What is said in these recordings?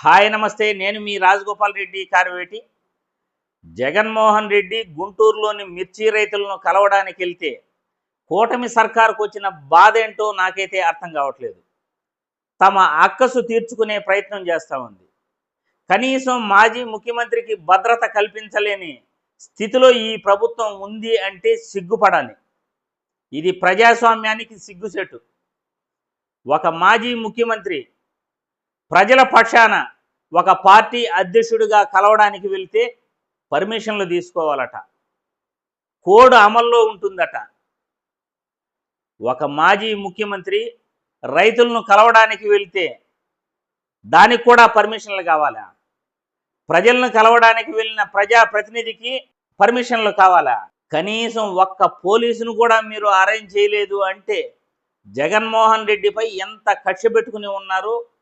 Hi నమస్తే నేను మీ రాజగోపాల్ రెడ్డి కార్వేటి. జగన్మోహన్ రెడ్డి గుంటూరులోని మిర్చి రైతులను కలవడానికి వెళ్తే కూటమి సర్కారుకు వచ్చిన బాధ ఏంటో నాకైతే అర్థం కావట్లేదు. తమ అక్కసు తీర్చుకునే ప్రయత్నం చేస్తూ ఉంది. కనీసం మాజీ ముఖ్యమంత్రికి భద్రత కల్పించలేని స్థితిలో ఈ ప్రభుత్వం ఉంది అంటే సిగ్గుపడాలి. ఇది ప్రజాస్వామ్యానికి సిగ్గుసేటు ఒక మాజీ ముఖ్యమంత్రి ప్రజల పక్షాన ఒక పార్టీ అధ్యక్షుడిగా కలవడానికి వెళ్తే పర్మిషన్లు తీసుకోవాలట. కోడ్ అమల్లో ఉంటుందట. ఒక మాజీ ముఖ్యమంత్రి రైతులను కలవడానికి వెళ్తే దానికి కూడా పర్మిషన్లు కావాలా? ప్రజలను కలవడానికి వెళ్ళిన ప్రజా ప్రతినిధికి పర్మిషన్లు కావాలా? కనీసం ఒక్క పోలీసును కూడా మీరు అరేంజ్ చేయలేదు అంటే జగన్మోహన్ రెడ్డిపై ఎంత కక్ష పెట్టుకుని ఉన్నారు?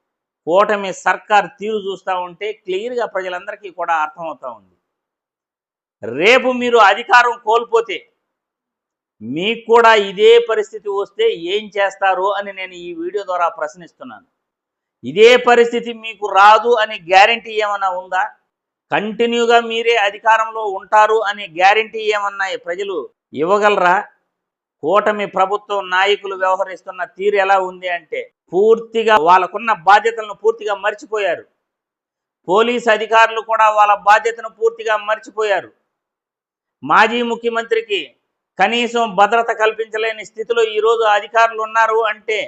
కూటమి సర్కార్ తీరు చూస్తూ ఉంటే క్లియర్గా ప్రజలందరికీ కూడా అర్థమవుతూ ఉంది. రేపు మీరు అధికారం కోల్పోతే మీకు కూడా ఇదే పరిస్థితి వస్తే ఏం చేస్తారు అని నేను ఈ వీడియో ద్వారా ప్రశ్నిస్తున్నాను. ఇదే పరిస్థితి మీకు రాదు అనే గ్యారంటీ ఏమైనా ఉందా? కంటిన్యూగా మీరే అధికారంలో ఉంటారు అనే గ్యారంటీ ఏమన్నా ప్రజలు ఇవ్వగలరా? కూటమి ప్రభుత్వం నాయకులు వ్యవహరిస్తున్న తీరు ఎలా ఉంది అంటే పూర్తిగా వాళ్ళకున్న బాధ్యతలను పూర్తిగా మర్చిపోయారు. పోలీస్ అధికారులు కూడా వాళ్ళ బాధ్యతను పూర్తిగా మర్చిపోయారు. మాజీ ముఖ్యమంత్రికి కనీసం భద్రత కల్పించలేని స్థితిలో ఈరోజు అధికారులు ఉన్నారు అంటే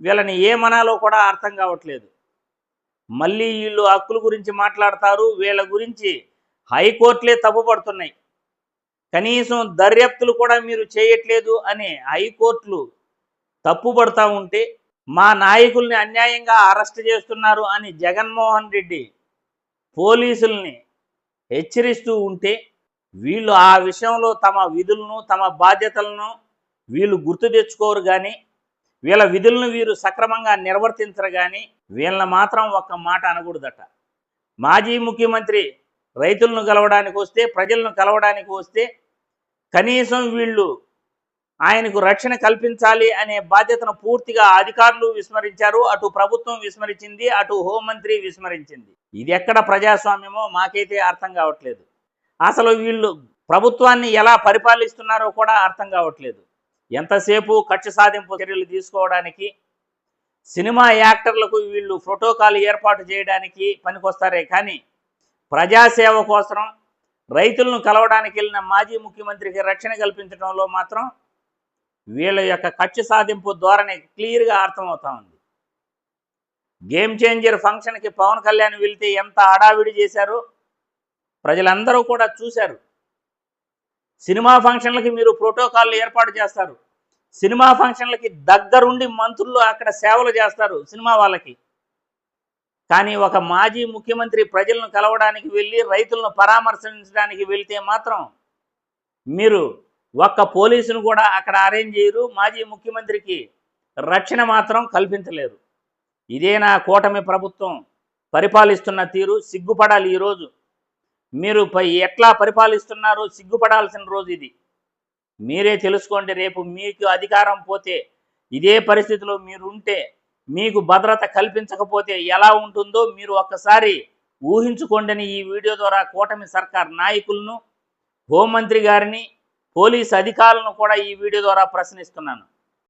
వీళ్ళని ఏమనాలో కూడా అర్థం కావట్లేదు. మళ్ళీ వీళ్ళు హక్కుల గురించి మాట్లాడతారు వీళ్ళ గురించి హైకోర్టులే తప్పుపడుతున్నాయి. కనీసం దర్యాప్తులు కూడా మీరు చేయట్లేదు అని హైకోర్టులు తప్పుపడతా ఉంటే మా నాయకుల్ని అన్యాయంగా అరెస్ట్ చేస్తున్నారు అని జగన్మోహన్ రెడ్డి పోలీసుల్ని హెచ్చరిస్తూ ఉంటే వీళ్ళు ఆ విషయంలో తమ విధులను తమ బాధ్యతలను వీళ్ళు గుర్తు తెచ్చుకోరు కానీ వీళ్ళ విధులను వీరు సక్రమంగా నిర్వర్తించరు కానీ వీళ్ళని మాత్రం ఒక్క మాట అనకూడదట. మాజీ ముఖ్యమంత్రి రైతులను కలవడానికి వస్తే ప్రజలను కలవడానికి వస్తే కనీసం వీళ్ళు ఆయనకు రక్షణ కల్పించాలి అనే బాధ్యతను పూర్తిగా అధికారులు విస్మరించారు. అటు ప్రభుత్వం విస్మరించింది అటు హోంమంత్రి విస్మరించింది. ఇది ఎక్కడ ప్రజాస్వామ్యమో మాకైతే అర్థం కావట్లేదు. అసలు వీళ్ళు ప్రభుత్వాన్ని ఎలా పరిపాలిస్తున్నారో కూడా అర్థం కావట్లేదు. ఎంతసేపు కక్ష సాధింపు చర్యలు తీసుకోవడానికి సినిమా యాక్టర్లకు వీళ్ళు ప్రోటోకాల్ ఏర్పాటు చేయడానికి పనికొస్తారే కానీ ప్రజాసేవ కోసం రైతులను కలవడానికి వెళ్ళిన మాజీ ముఖ్యమంత్రికి రక్షణ కల్పించడంలో మాత్రం వీళ్ళ యొక్క కక్ష సాధింపు ధోరణి క్లియర్గా అర్థమవుతా ఉంది. గేమ్ చేంజర్ ఫంక్షన్కి పవన్ కళ్యాణ్ వెళ్తే ఎంత హడావిడి చేశారో? ప్రజలందరూ కూడా చూశారు. సినిమా ఫంక్షన్లకి మీరు ప్రోటోకాల్ ఏర్పాటు చేస్తారు. సినిమా ఫంక్షన్లకి దగ్గరుండి మంత్రులు అక్కడ సేవలు చేస్తారు సినిమా వాళ్ళకి. కానీ ఒక మాజీ ముఖ్యమంత్రి ప్రజలను కలవడానికి వెళ్ళి రైతులను పరామర్శించడానికి వెళ్తే మాత్రం మీరు ఒక్క పోలీసును కూడా అక్కడ అరేంజ్ చేయరు మాజీ ముఖ్యమంత్రికి రక్షణ మాత్రం కల్పించలేరు. ఇదే నా కూటమి ప్రభుత్వం పరిపాలిస్తున్న తీరు సిగ్గుపడాలి ఈరోజు. మీరు పై ఎట్లా పరిపాలిస్తున్నారో సిగ్గుపడాల్సిన రోజు ఇది. మీరే తెలుసుకోండి రేపు మీకు అధికారం పోతే ఇదే పరిస్థితిలో మీరు ఉంటే మీకు భద్రత కల్పించకపోతే ఎలా ఉంటుందో మీరు ఒక్కసారి ఊహించుకోండి ఈ వీడియో ద్వారా కూటమి సర్కార్ నాయకులను హోంమంత్రి గారిని పోలీస్ అధికారులను కూడా ఈ వీడియో ద్వారా ప్రశ్నిస్తున్నాను.